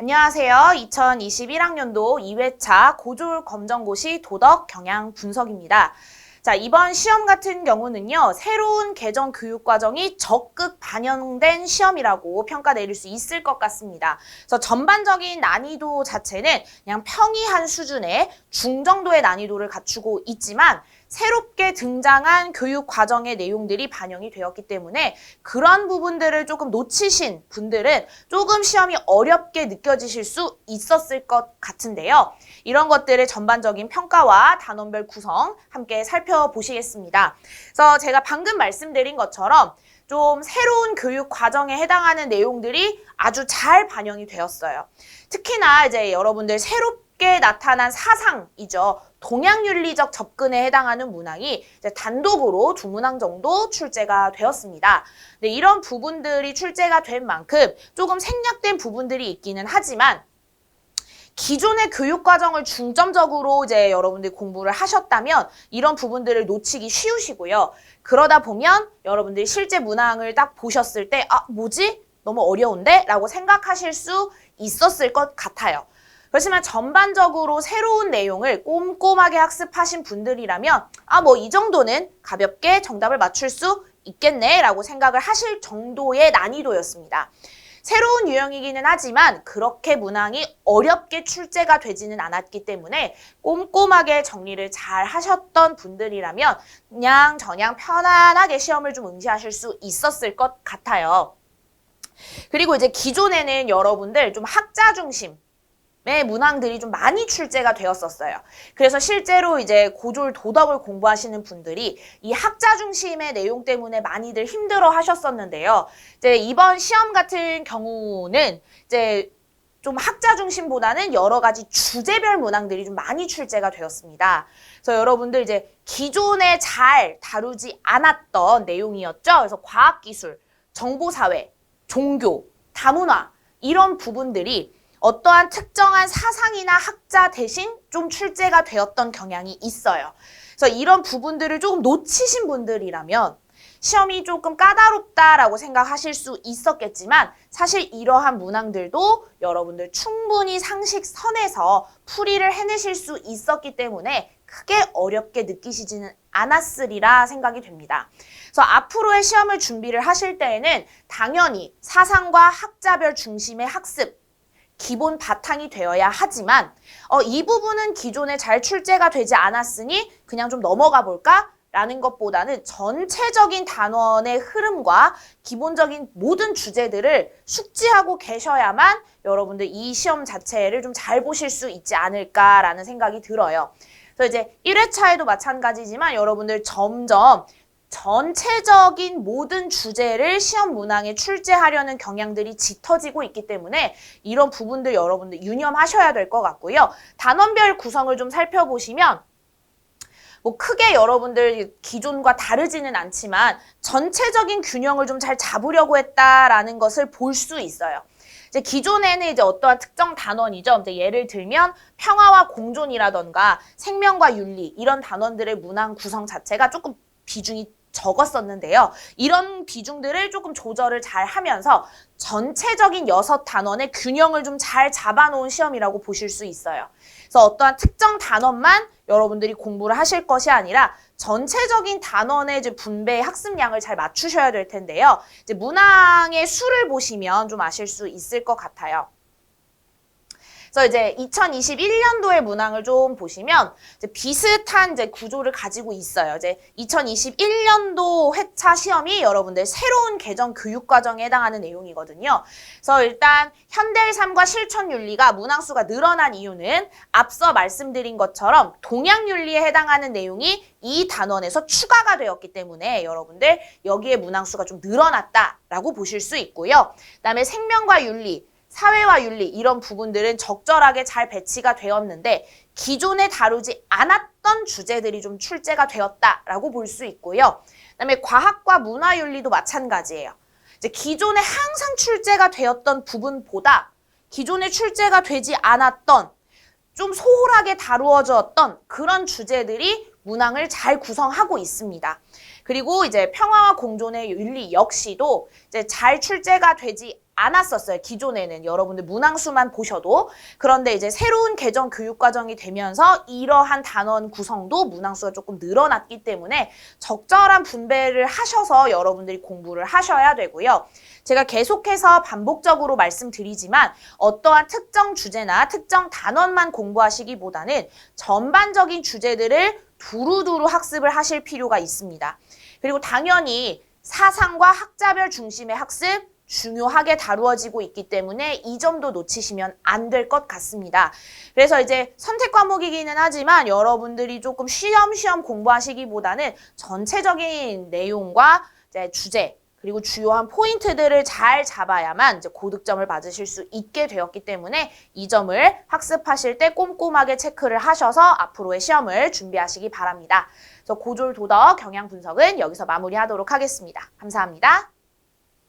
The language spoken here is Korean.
안녕하세요. 2021학년도 2회차 고졸 검정고시 도덕 경향 분석입니다. 자, 이번 시험 같은 경우는요, 새로운 개정 교육 과정이 적극 반영된 시험이라고 평가 내릴 수 있을 것 같습니다. 그래서 전반적인 난이도 자체는 그냥 평이한 수준의 중정도의 난이도를 갖추고 있지만, 새롭게 등장한 교육 과정의 내용들이 반영이 되었기 때문에 그런 부분들을 조금 놓치신 분들은 조금 시험이 어렵게 느껴지실 수 있었을 것 같은데요. 이런 것들의 전반적인 평가와 단원별 구성 함께 살펴보시겠습니다. 그래서 제가 방금 말씀드린 것처럼 좀 새로운 교육 과정에 해당하는 내용들이 아주 잘 반영이 되었어요. 특히나 이제 여러분들 새롭게 나타난 사상이죠. 동양윤리적 접근에 해당하는 문항이 단독으로 두 문항 정도 출제가 되었습니다. 네, 이런 부분들이 출제가 된 만큼 조금 생략된 부분들이 있기는 하지만 기존의 교육 과정을 중점적으로 이제 여러분들이 공부를 하셨다면 이런 부분들을 놓치기 쉬우시고요. 그러다 보면 여러분들이 실제 문항을 딱 보셨을 때, 아, 뭐지? 너무 어려운데? 라고 생각하실 수 있었을 것 같아요. 그렇지만 전반적으로 새로운 내용을 꼼꼼하게 학습하신 분들이라면, 아, 뭐 이 정도는 가볍게 정답을 맞출 수 있겠네? 라고 생각을 하실 정도의 난이도였습니다. 새로운 유형이기는 하지만 그렇게 문항이 어렵게 출제가 되지는 않았기 때문에 꼼꼼하게 정리를 잘 하셨던 분들이라면 그냥 저냥 편안하게 시험을 좀 응시하실 수 있었을 것 같아요. 그리고 이제 기존에는 여러분들 좀 학자 중심 의 문항들이 좀 많이 출제가 되었었어요. 그래서 실제로 이제 고졸 도덕을 공부하시는 분들이 이 학자 중심의 내용 때문에 많이들 힘들어 하셨었는데요. 이제 이번 시험 같은 경우는 이제 좀 학자 중심보다는 여러 가지 주제별 문항들이 좀 많이 출제가 되었습니다. 그래서 여러분들 이제 기존에 잘 다루지 않았던 내용이었죠. 그래서 과학기술, 정보사회, 종교, 다문화 이런 부분들이 어떠한 특정한 사상이나 학자 대신 좀 출제가 되었던 경향이 있어요. 그래서 이런 부분들을 조금 놓치신 분들이라면 시험이 조금 까다롭다라고 생각하실 수 있었겠지만 사실 이러한 문항들도 여러분들 충분히 상식 선에서 풀이를 해내실 수 있었기 때문에 크게 어렵게 느끼시지는 않았으리라 생각이 됩니다. 그래서 앞으로의 시험을 준비를 하실 때에는 당연히 사상과 학자별 중심의 학습 기본 바탕이 되어야 하지만 어, 이 부분은 기존에 잘 출제가 되지 않았으니 그냥 좀 넘어가 볼까? 라는 것보다는 전체적인 단원의 흐름과 기본적인 모든 주제들을 숙지하고 계셔야만 여러분들 이 시험 자체를 좀 잘 보실 수 있지 않을까라는 생각이 들어요. 그래서 이제 1회차에도 마찬가지지만 여러분들 점점 전체적인 모든 주제를 시험 문항에 출제하려는 경향들이 짙어지고 있기 때문에 이런 부분들 여러분들 유념하셔야 될 것 같고요. 단원별 구성을 좀 살펴보시면 뭐 크게 여러분들 기존과 다르지는 않지만 전체적인 균형을 좀 잘 잡으려고 했다라는 것을 볼 수 있어요. 이제 기존에는 이제 어떠한 특정 단원이죠. 이제 예를 들면 평화와 공존이라던가 생명과 윤리 이런 단원들의 문항 구성 자체가 조금 비중이 적었었는데요. 이런 비중들을 조금 조절을 잘 하면서 전체적인 여섯 단원의 균형을 좀 잘 잡아놓은 시험이라고 보실 수 있어요. 그래서 어떠한 특정 단원만 여러분들이 공부를 하실 것이 아니라 전체적인 단원의 분배 학습량을 잘 맞추셔야 될 텐데요. 이제 문항의 수를 보시면 좀 아실 수 있을 것 같아요. 그래서 이제 2021년도의 문항을 좀 보시면 이제 비슷한 이제 구조를 가지고 있어요. 이제 2021년도 회차 시험이 여러분들 새로운 개정 교육 과정에 해당하는 내용이거든요. 그래서 일단 현대 삶과 실천 윤리가 문항 수가 늘어난 이유는 앞서 말씀드린 것처럼 동양 윤리에 해당하는 내용이 이 단원에서 추가가 되었기 때문에 여러분들 여기에 문항 수가 좀 늘어났다라고 보실 수 있고요. 그다음에 생명과 윤리 사회와 윤리 이런 부분들은 적절하게 잘 배치가 되었는데 기존에 다루지 않았던 주제들이 좀 출제가 되었다라고 볼 수 있고요. 그다음에 과학과 문화 윤리도 마찬가지예요. 이제 기존에 항상 출제가 되었던 부분보다 기존에 출제가 되지 않았던 좀 소홀하게 다루어졌던 그런 주제들이 문항을 잘 구성하고 있습니다. 그리고 이제 평화와 공존의 윤리 역시도 이제 잘 출제가 되지 않았었어요. 기존에는 여러분들 문항수만 보셔도. 그런데 이제 새로운 개정 교육 과정이 되면서 이러한 단원 구성도 문항수가 조금 늘어났기 때문에 적절한 분배를 하셔서 여러분들이 공부를 하셔야 되고요. 제가 계속해서 반복적으로 말씀드리지만 어떠한 특정 주제나 특정 단원만 공부하시기보다는 전반적인 주제들을 두루두루 학습을 하실 필요가 있습니다. 그리고 당연히 사상과 학자별 중심의 학습 중요하게 다루어지고 있기 때문에 이 점도 놓치시면 안 될 것 같습니다. 그래서 이제 선택 과목이기는 하지만 여러분들이 조금 쉬엄쉬엄 공부하시기보다는 전체적인 내용과 주제 그리고 주요한 포인트들을 잘 잡아야만 이제 고득점을 받으실 수 있게 되었기 때문에 이 점을 학습하실 때 꼼꼼하게 체크를 하셔서 앞으로의 시험을 준비하시기 바랍니다. 그래서 고졸 도덕 경향 분석은 여기서 마무리하도록 하겠습니다. 감사합니다.